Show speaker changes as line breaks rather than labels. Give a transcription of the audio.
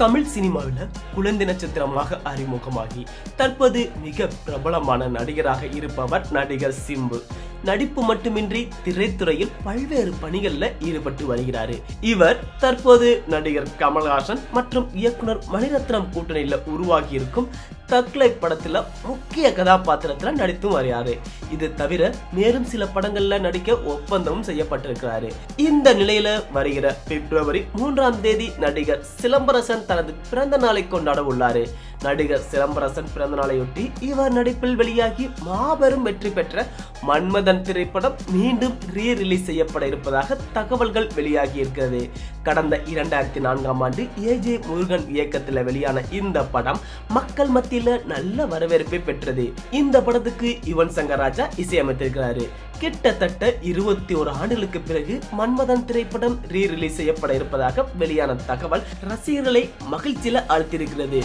தமிழ் சினிமாவில் குழந்தை நட்சத்திரமாக அறிமுகமாகி தற்போது மிக பிரபலமான நடிகராக இருப்பவர் நடிகர் சிம்பு. நடிப்பு மட்டுமின்றி திரைத்துறையில் பல்வேறு பணிகள்ல ஈடுபட்டு வருகிறாரு. இவர் தற்போது நடிகர் கமல்ஹாசன் மற்றும் இயக்குனர் மணிரத்னம் கூட்டணியில உருவாகி இருக்கும் தக்லை படத்துல முக்கிய கதாபாத்திரத்துல நடித்தும் வருகிறாரு. இது தவிர மேலும் சில படங்கள்ல நடிக்க ஒப்பந்தமும் செய்யப்பட்டிருக்கிறாரு. இந்த நிலையில வருகிற பிப்ரவரி மூன்றாம் தேதி நடிகர் சிலம்பரசன் தனது பிறந்த நாளை கொண்டாட உள்ளாரு. நடிகர் சிலம்பரசன் பிறந்த நாளையொட்டி இவர் நடிப்பில் வெளியாகி மாபெரும் வெற்றி பெற்ற மன்மதன் திரைப்படம் மீண்டும் ரீ ரிலீஸ் செய்யப்பட இருப்பதாக தகவல்கள் வெளியாகி இருக்கிறது கடந்த இரண்டாயிரத்தி நான்காம் ஆண்டு ஏஜே முருகன் இயக்கத்தில் வெளியான இந்த படம் மக்கள் மத்தியில நல்ல வரவேற்பை பெற்றது. இந்த படத்துக்கு யுவன் சங்கர் ராஜா இசையமைத்திருக்கிறாரு. கிட்டத்தட்ட இருபத்தி ஒரு ஆண்டுகளுக்கு பிறகு மன்மதன் திரைப்படம் ரீ ரிலீஸ் செய்யப்பட இருப்பதாக வெளியான தகவல் ரசிகர்களை மகிழ்ச்சியில ஆழ்த்தியிருக்கிறது.